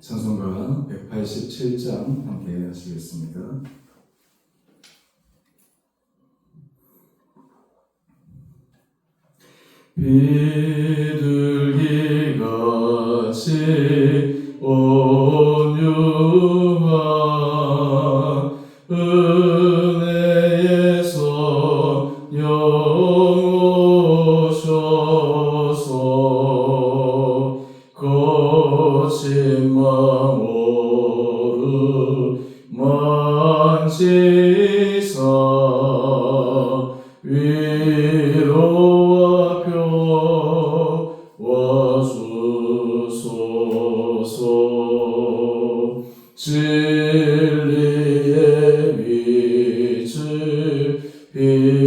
찬송가 187장 함께 하시겠습니다. 비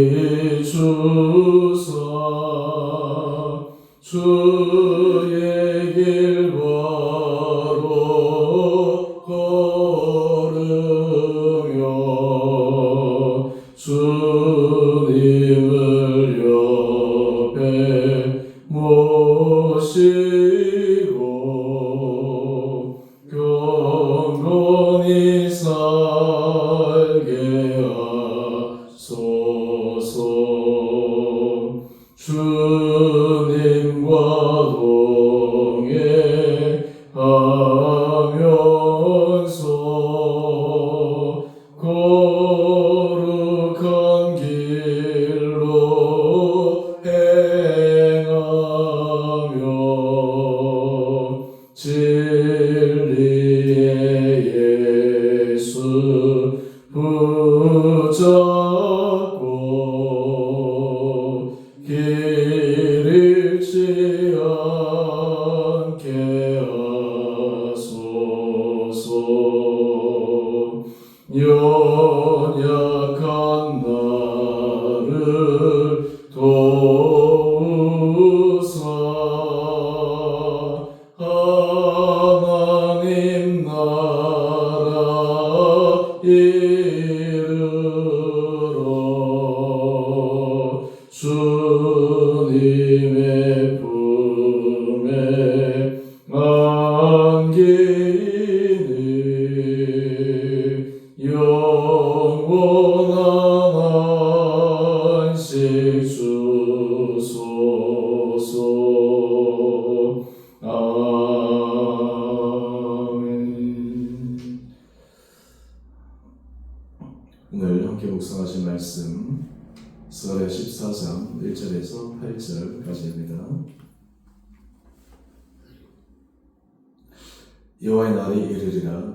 비추사 주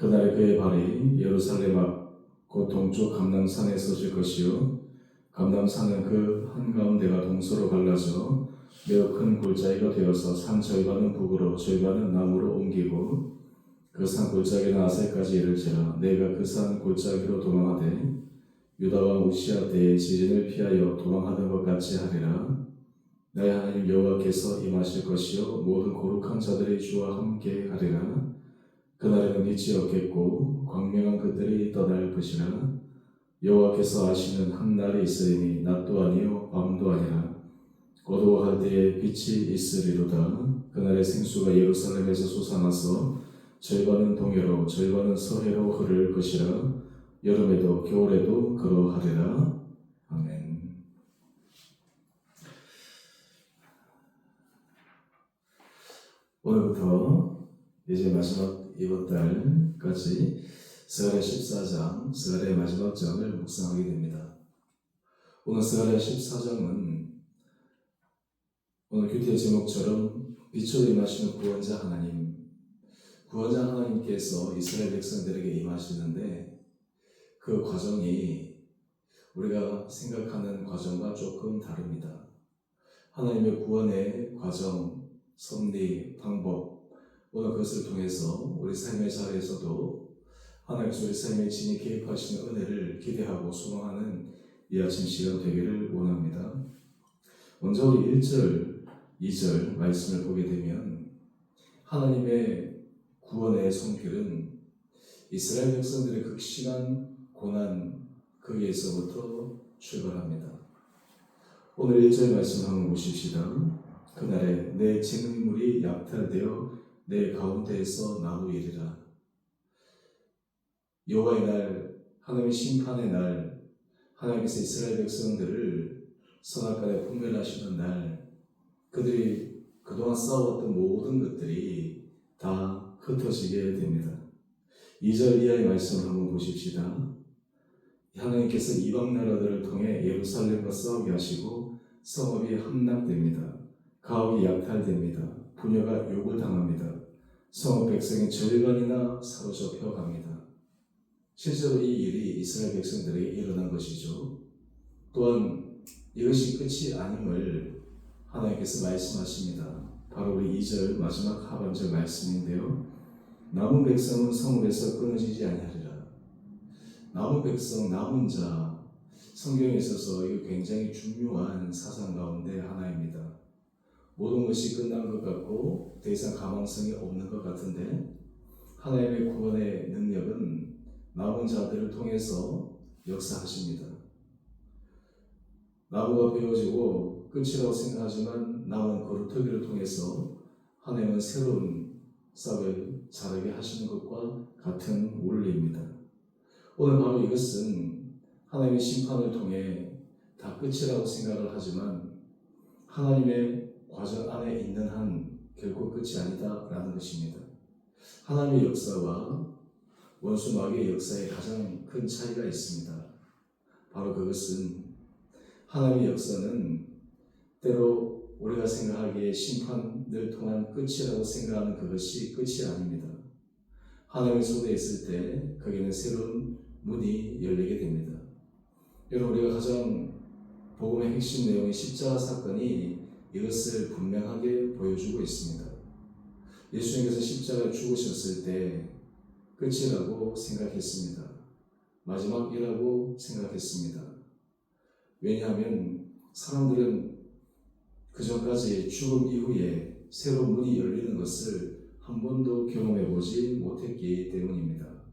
그날 그의 발이 예루살렘 앞곧 동쪽 감남산에 서질 것이요. 감남산은 그 한가운데가 동서로 갈라져 매우 큰 골짜기가 되어서 산 절반은 북으로 절반은 남으로 옮기고 그 산 골짜기는 아세까지 이를지라 내가 그 산 골짜기로 도망하되 유다 왕 우시아 때의 지진을 피하여 도망하던 것 같이 하리라. 나의 하나님 여호와께서 임하실 것이요. 모든 거룩한 자들이 주와 함께 하리라 그날에는 빛이 없겠고 광명한 그들이 떠날 것이라 여호와께서 아시는 한 날이 있으리니 낮도 아니요 밤도 아니라 어두워할 때에 빛이 있으리로다. 그날의 생수가 예루살렘에서 솟아나서 절반은 동해로 절반은 서해로 흐를 것이라. 여름에도 겨울에도 그러하리라. 아멘. 오늘부터 이제 마지막 이번 달까지 스가랴 14장, 스가랴의 마지막 장을 묵상하게 됩니다. 오늘 스가랴 14장은 오늘 규태 제목처럼 빛으로 임하시는 구원자 하나님, 구원자 하나님께서 이스라엘 백성들에게 임하시는데 그 과정이 우리가 생각하는 과정과 조금 다릅니다. 하나님의 구원의 과정, 섭리, 방법, 오늘 그것을 통해서 우리 삶의 자리에서도 하나님께서 우리 삶에 진히 개입하시는 은혜를 기대하고 소망하는 이 아침 시간 되기를 원합니다. 먼저 우리 1절, 2절 말씀을 보게 되면 하나님의 구원의 손길은 이스라엘 백성들의 극심한 고난 거기에서부터 출발합니다. 오늘 1절 말씀 한번 보십시다. 그날에 내 재능물이 약탈되어 내 가운데에서 나누이리라. 여호와의 날, 하나님의 심판의 날, 하나님께서 이스라엘 백성들을 선악간에 분별하시는 날, 그들이 그동안 싸웠던 모든 것들이 다 흩어지게 됩니다. 2절 이하의 말씀을 한번 보십시다. 하나님께서 이방 나라들을 통해 예루살렘과 싸우게 하시고 성읍이 함락됩니다. 가옥이 약탈됩니다. 부녀가 욕을 당합니다. 성읍 백성의 절반이나 사로잡혀 갑니다. 실제로 이 일이 이스라엘 백성들에게 일어난 것이죠. 또한 이것이 끝이 아님을 하나님께서 말씀하십니다. 바로 우리 2절 마지막 하반절 말씀인데요. 남은 백성은 성읍에서 끊어지지 아니하리라. 남은 백성, 남은 자, 성경에 있어서 이거 굉장히 중요한 사상 가운데 하나입니다. 모든 것이 끝난 것 같고 더 이상 가망성이 없는 것 같은데 하나님의 구원의 능력은 남은 자들을 통해서 역사하십니다. 나무가 베어지고 끝이라고 생각하지만 남은 거루터기를 통해서 하나님은 새로운 싹을 자라게 하시는 것과 같은 원리입니다. 오늘 바로 이것은 하나님의 심판을 통해 다 끝이라고 생각을 하지만 하나님의 과정 안에 있는 한 결코 끝이 아니다라는 것입니다. 하나님의 역사와 원수 마귀의 역사에 가장 큰 차이가 있습니다. 바로 그것은 하나님의 역사는 때로 우리가 생각하기에 심판을 통한 끝이라고 생각하는 그것이 끝이 아닙니다. 하나님의 손에 있을 때 거기는 새로운 문이 열리게 됩니다. 여러분 우리가 가장 복음의 핵심 내용인 십자가 사건이 이것을 분명하게 보여주고 있습니다. 예수님께서 십자가에 죽으셨을 때 끝이라고 생각했습니다. 마지막이라고 생각했습니다. 왜냐하면 사람들은 그 전까지 죽음 이후에 새로운 문이 열리는 것을 한 번도 경험해 보지 못했기 때문입니다.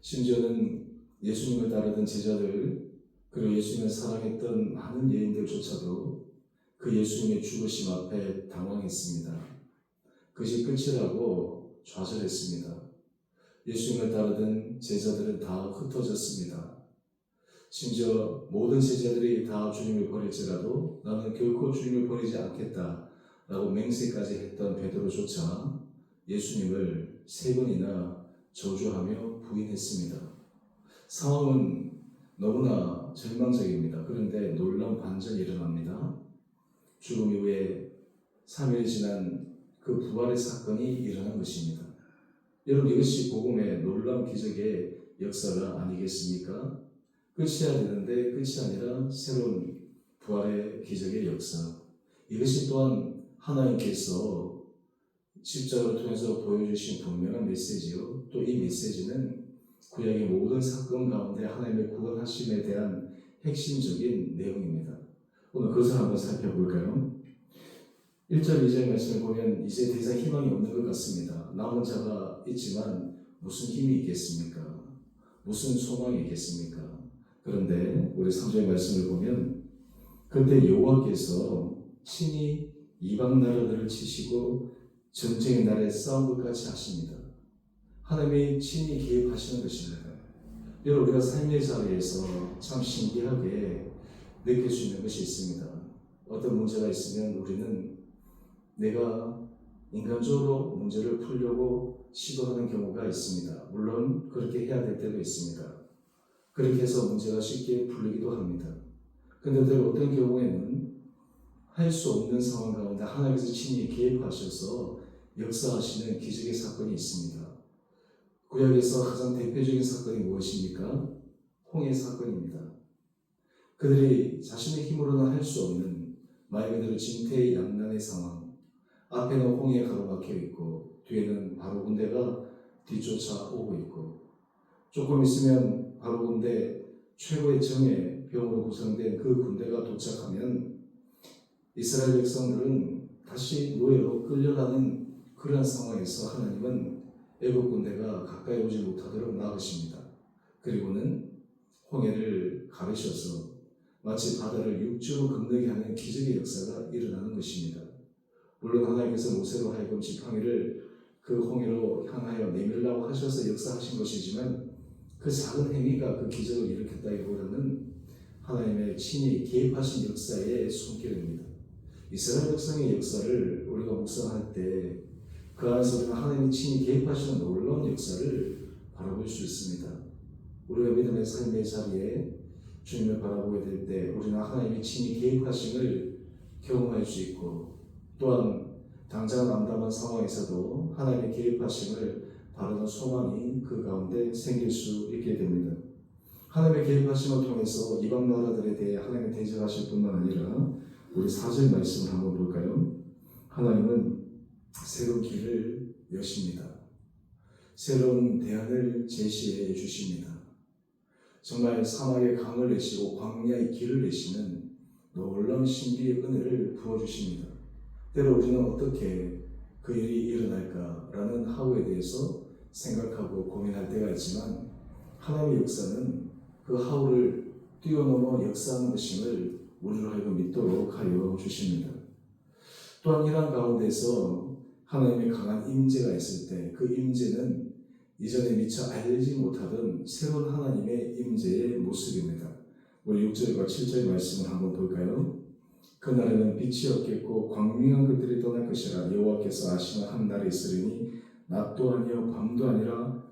심지어는 예수님을 따르던 제자들 그리고 예수님을 사랑했던 많은 예인들조차도 그 예수님의 죽으심 앞에 당황했습니다. 그것이 끝이라고 좌절했습니다. 예수님을 따르던 제자들은 다 흩어졌습니다. 심지어 모든 제자들이 다 주님을 버릴지라도 나는 결코 주님을 버리지 않겠다 라고 맹세까지 했던 베드로조차 예수님을 세 번이나 저주하며 부인했습니다. 상황은 너무나 절망적입니다. 그런데 놀라운 반전이 일어납니다. 죽음 이후에 3일 지난 그 부활의 사건이 일어난 것입니다. 여러분 이것이 복음의 놀라운 기적의 역사가 아니겠습니까? 끝이야 되는데 끝이 아니라 새로운 부활의 기적의 역사. 이것이 또한 하나님께서 십자가를 통해서 보여주신 분명한 메시지요. 또 이 메시지는 구약의 모든 사건 가운데 하나님의 구원하심에 대한 핵심적인 내용입니다. 오늘 그것을 한번 살펴볼까요? 1절, 2절 말씀을 보면 이제 더 이상 희망이 없는 것 같습니다. 남은 자가 있지만 무슨 힘이 있겠습니까? 무슨 소망이 있겠습니까? 그런데 우리 3절 말씀을 보면 그때 여호와께서 친히 이방 나라들을 치시고 전쟁의 날에 싸운 것 같이 하십니다. 하나님이 친히 개입하시는 것입니다. 여러분 우리가 삶의 자리에서 참 신기하게 느낄 수 있는 것이 있습니다. 어떤 문제가 있으면 우리는 내가 인간적으로 문제를 풀려고 시도하는 경우가 있습니다. 물론 그렇게 해야 될 때도 있습니다. 그렇게 해서 문제가 쉽게 풀리기도 합니다. 또 어떤 경우에는 할 수 없는 상황 가운데 하나님께서 친히 개입하셔서 역사하시는 기적의 사건이 있습니다. 구약에서 가장 대표적인 사건이 무엇입니까? 홍해 사건입니다. 그들이 자신의 힘으로는 할 수 없는 말 그대로 진퇴양난의 상황. 앞에는 홍해가 가로막혀 있고 뒤에는 바로 군대가 뒤쫓아 오고 있고 조금 있으면 바로 군대 최고의 정예 병으로 구성된 그 군대가 도착하면 이스라엘 백성들은 다시 노예로 끌려가는 그러한 상황에서 하나님은 애국 군대가 가까이 오지 못하도록 막으십니다. 그리고는 홍해를 가르셔서 마치 바다를 육지로 건너게 하는 기적의 역사가 일어나는 것입니다. 물론 하나님께서 모세로 하여금 지팡이를 그 홍해로 향하여 내밀라고 하셔서 역사하신 것이지만 그 작은 행위가 그 기적을 일으켰다기보다는 하나님의 친히 개입하신 역사의 손길입니다. 이스라엘 백성의 역사를 우리가 묵상할 때 그 안에서 우리가 하나님이 친히 개입하시는 놀라운 역사를 바라볼 수 있습니다. 우리가 믿음의 삶의 자리에 주님을 바라보게 될 때 우리는 하나님이 친히 개입하심을 경험할 수 있고 또한 당장 난담한 상황에서도 하나님의 개입하심을 바라는 소망이 그 가운데 생길 수 있게 됩니다. 하나님의 개입하심을 통해서 이방 나라들에 대해 하나님이 대적하실 뿐만 아니라 우리 사절 말씀을 한번 볼까요? 하나님은 새로운 길을 여십니다. 새로운 대안을 제시해 주십니다. 정말 사막의 강을 내시고 광야의 길을 내시는 놀라운 신비의 은혜를 부어주십니다. 때로 우리는 어떻게 그 일이 일어날까라는 하루에 대해서 생각하고 고민할 때가 있지만 하나님의 역사는 그 하루를 뛰어넘어 역사하는 것임을 우리로 하여금 믿도록 하여 주십니다. 또한 이러한 가운데서 하나님의 강한 임재가 있을 때 그 임재는 이전에 미처 알지 못하던 새로운 하나님의 임재의 모습입니다. 우리 6절과 7절 말씀을 한번 볼까요? 그날에는 빛이 없겠고 광명한 것들이 떠날 것이라 여호와께서 아시는 한 날이 있으리니 낮도 아니요 밤도 아니라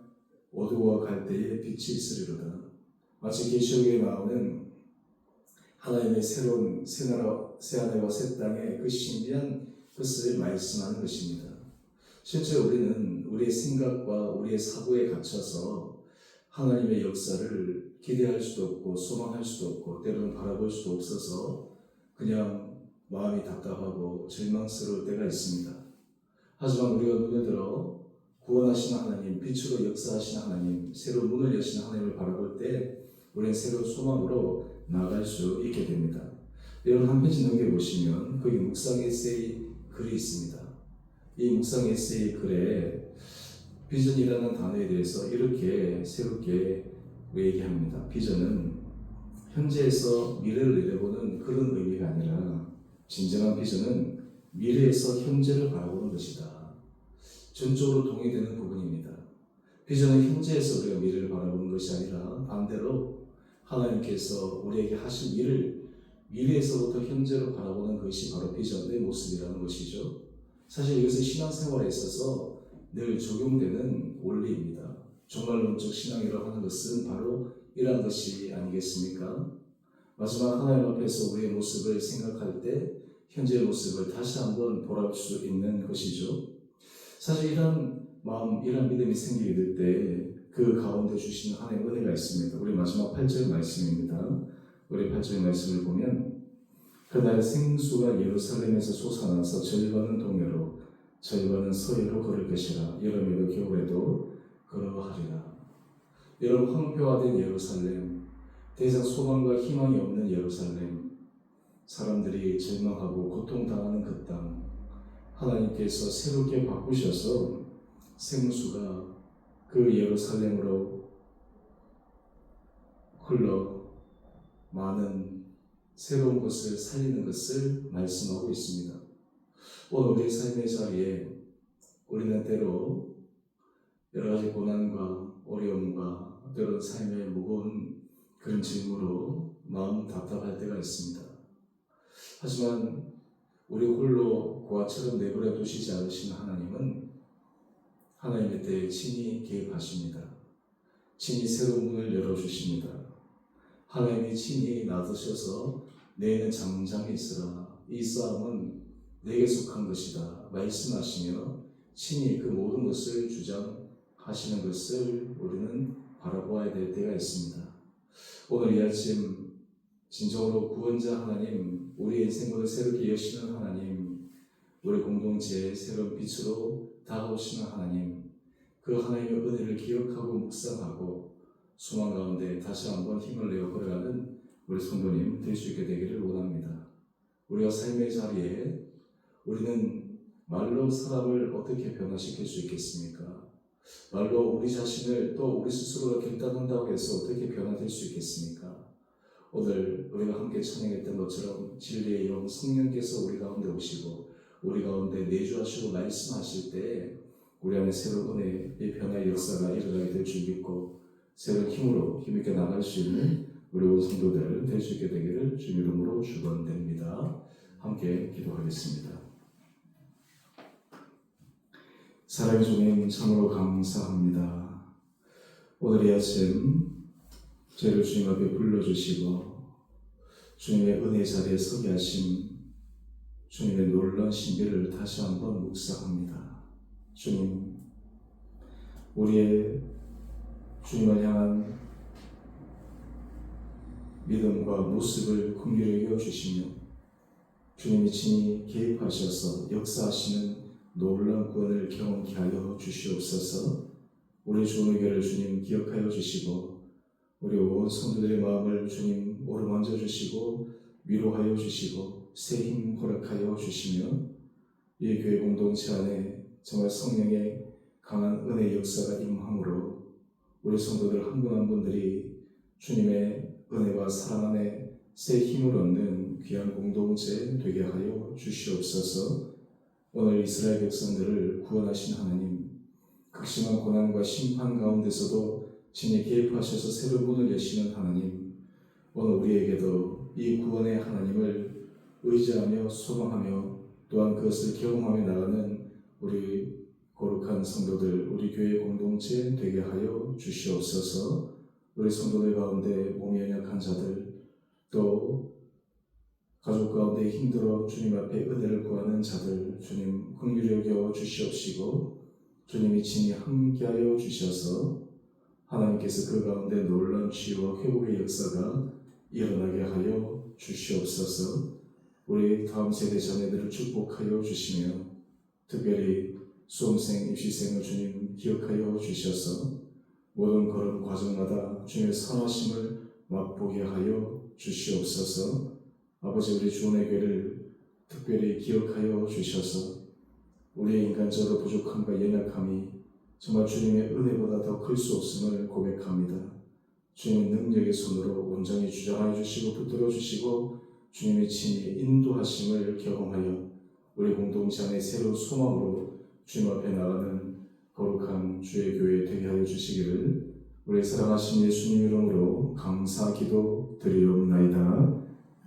어두워 갈 때에 빛이 있으리로다. 마치 계시록에 나오는 하나님의 새로운 새 나라 새 하늘과 새 땅의 그 신비한 것을 말씀하는 것입니다. 실제 우리는 우리의 생각과 우리의 사고에 갇혀서 하나님의 역사를 기대할 수도 없고 소망할 수도 없고 때로는 바라볼 수도 없어서 그냥 마음이 답답하고 절망스러울 때가 있습니다. 하지만 우리가 눈에 들어 구원하시는 하나님, 빛으로 역사하시는 하나님, 새로운 문을 여시는 하나님을 바라볼 때 우리는 새로운 소망으로 나아갈 수 있게 됩니다. 여러분 한 페이지 넘겨보시면 거기 묵상 에세이 글이 있습니다. 이 묵상 에세이 글에 비전이라는 단어에 대해서 이렇게 새롭게 얘기합니다. 비전은 현재에서 미래를 내려보는 그런 의미가 아니라 진정한 비전은 미래에서 현재를 바라보는 것이다. 전적으로 동의되는 부분입니다. 비전은 현재에서 우리가 미래를 바라보는 것이 아니라 반대로 하나님께서 우리에게 하신 일을 미래에서부터 현재로 바라보는 것이 바로 비전의 모습이라는 것이죠. 사실 이것은 신앙생활에 있어서 늘 적용되는 원리입니다. 종말론적 신앙이라고 하는 것은 바로 이러한 것이 아니겠습니까? 마지막 하나님 앞에서 우리의 모습을 생각할 때 현재의 모습을 다시 한번 돌아볼 수 있는 것이죠. 사실 이런 마음, 이런 믿음이 생기게 될 때 그 가운데 주시는 하나님의 은혜가 있습니다. 우리 마지막 8절 말씀입니다. 우리 8절 말씀을 보면 그날 생수가 예루살렘에서 솟아나서 절반은 동해로 절반은 서해로 걸을 것이라 여름에도 겨울에도 그러하리라. 여러분 황폐화된 예루살렘 더 이상 소망과 희망이 없는 예루살렘 사람들이 절망하고 고통당하는 그 땅 하나님께서 새롭게 바꾸셔서 생수가 그 예루살렘으로 흘러 많은 새로운 것을 살리는 것을 말씀하고 있습니다. 오늘 우리 삶의 자리에 우리는 때로 여러 가지 고난과 어려움과 때로 삶의 무거운 그런 짐으로 마음 답답할 때가 있습니다. 하지만 우리 홀로 고아처럼 내버려 두시지 않으신 하나님은 하나님의 때에 친히 개입하십니다. 친히 새로운 문을 열어주십니다. 하나님이 친히 나서셔서 내는 장장이 있으라. 이 싸움은 내게 속한 것이다. 말씀하시며 친히 그 모든 것을 주장하시는 것을 우리는 바라보아야 될 때가 있습니다. 오늘 이 아침 진정으로 구원자 하나님, 우리 인생을 새롭게 여시는 하나님, 우리 공동체의 새로운 빛으로 다가오시는 하나님, 그 하나님의 은혜를 기억하고 묵상하고 소망 가운데 다시 한번 힘을 내어 걸어가는 우리 성도님 될 수 있게 되기를 원합니다. 우리가 삶의 자리에 우리는 말로 사람을 어떻게 변화시킬 수 있겠습니까? 말로 우리 자신을 또 우리 스스로가 결단한다고 해서 어떻게 변화될 수 있겠습니까? 오늘 우리가 함께 찬양했던 것처럼 진리의 영 성령께서 우리 가운데 오시고 우리 가운데 내주하시고 말씀하실 때 우리 안에 새로운 은혜의 변화의 역사가 일어나게 될 줄 믿고 새로운 힘으로 힘있게 나갈 수 있는 우리 온 성도들 될 수 있게 되기를 주 이름으로 축원드립니다. 함께 기도하겠습니다. 사랑의 주님 참으로 감사합니다. 오늘 이 아침 죄를 주님 앞에 불러주시고 주님의 은혜 자리에 서게 하신 주님의 놀라운 신비를 다시 한번 묵상합니다. 주님, 우리의 주님을 향한 믿음과 모습을 긍휼히 여겨 주시며 주님이 친히 개입하셔서 역사하시는 놀라운 구원을 경험케 하여 주시옵소서. 우리 주의교를 주님 기억하여 주시고 우리 온 성도들의 마음을 주님 오르만져 주시고 위로하여 주시고 새 힘 허락하여 주시며 이 교회 공동체 안에 정말 성령의 강한 은혜 역사가 임함으로 우리 성도들 한 분한 분들이 주님의 은혜와 사랑 안에 새 힘을 얻는 귀한 공동체 되게 하여 주시옵소서. 오늘 이스라엘 백성들을 구원하신 하나님, 극심한 고난과 심판 가운데서도 진히 개입하셔서 새로운 문을 여시는 하나님, 오늘 우리에게도 이 구원의 하나님을 의지하며 소망하며 또한 그것을 경험하며 나가는 우리 거룩한 성도들, 우리 교회 공동체 되게 하여 주시옵소서. 우리 성도들 가운데 몸이 연약한 자들, 또 가족 가운데 힘들어 주님 앞에 은혜를 구하는 자들, 주님 긍휼히 여겨 주시옵시고 주님이 친히 함께하여 주셔서 하나님께서 그 가운데 놀라운 치유와 회복의 역사가 일어나게 하여 주시옵소서. 우리 다음 세대 자녀들을 축복하여 주시며 특별히 수험생, 입시생을 주님 기억하여 주셔서 모든 걸음 과정마다 주님의 선하심을 맛보게 하여 주시옵소서. 아버지 우리 주원의 교회를 특별히 기억하여 주셔서 우리의 인간적으로 부족함과 연약함이 정말 주님의 은혜보다 더 클 수 없음을 고백합니다. 주님의 능력의 손으로 온전히 주장하여 주시고 붙들어 주시고 주님의 친히 인도하심을 경험하여 우리 공동체 안에 새로운 소망으로 주님 앞에 나가는 거룩한 주의 교회 되게 하여 주시기를 우리 사랑하신 예수님 이름으로 감사 기도 드리옵나이다.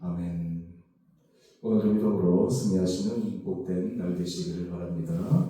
아멘. 오늘도 믿음으로 승리하시는 복된 날 되시기를 바랍니다.